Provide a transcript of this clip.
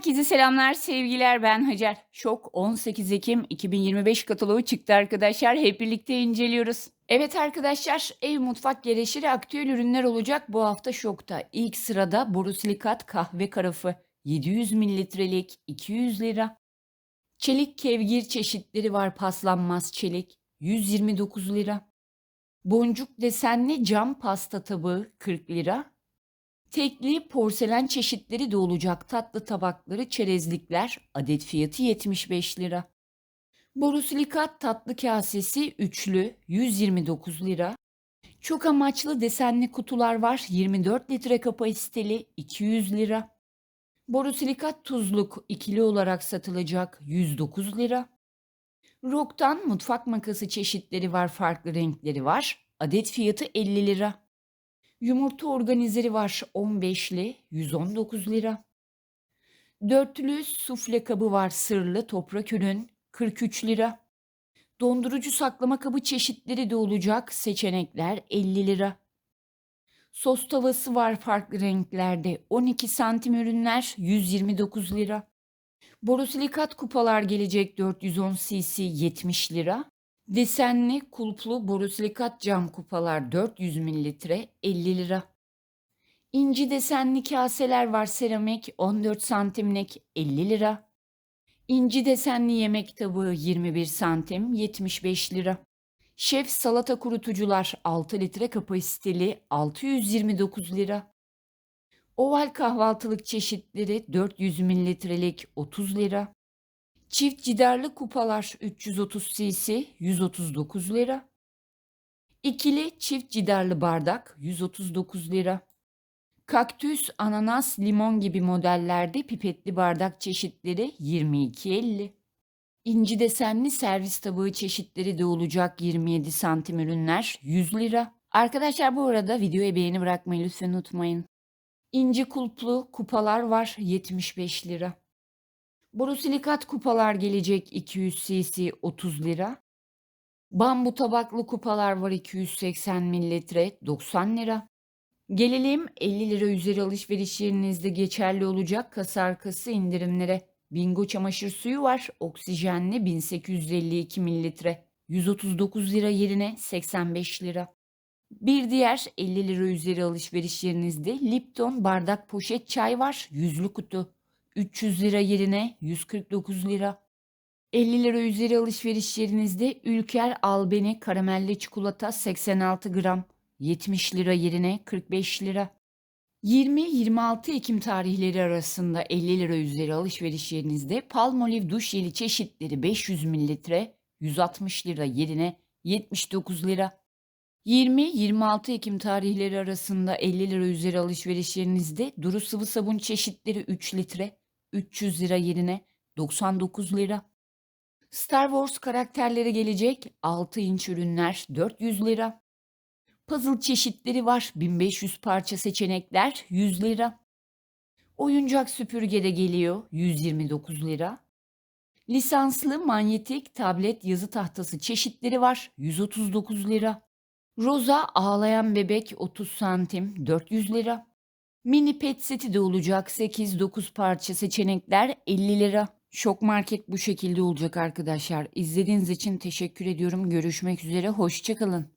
Herkese selamlar, sevgiler. Ben Hacer. Şok 18 Ekim 2025 kataloğu çıktı arkadaşlar. Hep birlikte inceliyoruz. Evet arkadaşlar, ev mutfak gereçleri aktüel ürünler olacak bu hafta Şok'ta. İlk sırada borosilikat kahve karafı 700 mililitrelik 200 lira. Çelik kevgir çeşitleri var paslanmaz çelik 129 lira. Boncuk desenli cam pasta tabağı 40 lira. Tekli porselen çeşitleri de olacak tatlı tabakları, çerezlikler adet fiyatı 75 lira. Borosilikat tatlı kasesi üçlü 129 lira. Çok amaçlı desenli kutular var 24 litre kapasiteli 200 lira. Borosilikat tuzluk ikili olarak satılacak 109 lira. Rock'tan mutfak makası çeşitleri var farklı renkleri var. Adet fiyatı 50 lira. Yumurta organizeri var 15'li 119 lira. Dörtlü sufle kabı var sırlı toprak ürün 43 lira. Dondurucu saklama kabı çeşitleri de olacak seçenekler 50 lira. Sos tavası var farklı renklerde 12 santim ürünler 129 lira. Borosilikat kupalar gelecek 410 cc 70 lira. Desenli kulplu borosilikat cam kupalar 400 mililitre 50 lira. İnci desenli kaseler var seramik 14 santimlik 50 lira. İnci desenli yemek tabağı 21 santim 75 lira. Şef salata kurutucular 6 litre kapasiteli 629 lira. Oval kahvaltılık çeşitleri 400 mililitrelik 30 lira. Çift cidarlı kupalar 330 cc 139 lira. İkili çift cidarlı bardak 139 lira. Kaktüs, ananas, limon gibi modellerde pipetli bardak çeşitleri 22.50. İnci desenli servis tabağı çeşitleri de olacak 27 santim ürünler 100 lira. Arkadaşlar bu arada videoya beğeni bırakmayı lütfen unutmayın. İnci kulplu kupalar var 75 lira. Borosilikat kupalar gelecek 200 cc 30 lira. Bambu tabaklı kupalar var 280 mililitre 90 lira. Gelelim 50 lira üzeri alışveriş yerinizde geçerli olacak kasa arkası indirimlere. Bingo çamaşır suyu var oksijenli 1852 mililitre 139 lira yerine 85 lira. Bir diğer 50 lira üzeri alışveriş yerinizde Lipton bardak poşet çay var yüzlü kutu 300 lira yerine 149 lira. 50 lira üzeri alışveriş yerinizde Ülker Albeni karamelli çikolata 86 gram 70 lira yerine 45 lira. 20-26 Ekim tarihleri arasında 50 lira üzeri alışveriş yerinizde Palmolive duş jeli çeşitleri 500 mililitre 160 lira yerine 79 lira. 20-26 Ekim tarihleri arasında 50 lira üzeri alışveriş yerinizde Duru sıvı sabun çeşitleri 3 litre 300 lira yerine 99 lira. Star Wars karakterleri gelecek 6 inç ürünler 400 lira. Puzzle çeşitleri var 1500 parça seçenekler 100 lira. Oyuncak süpürge de geliyor 129 lira. Lisanslı manyetik tablet yazı tahtası çeşitleri var 139 lira. Roza ağlayan bebek 30 santim 400 lira. Mini pet seti de olacak 8-9 parça seçenekler 50 lira. Şok market bu şekilde olacak arkadaşlar. İzlediğiniz için teşekkür ediyorum. Görüşmek üzere. Hoşçakalın.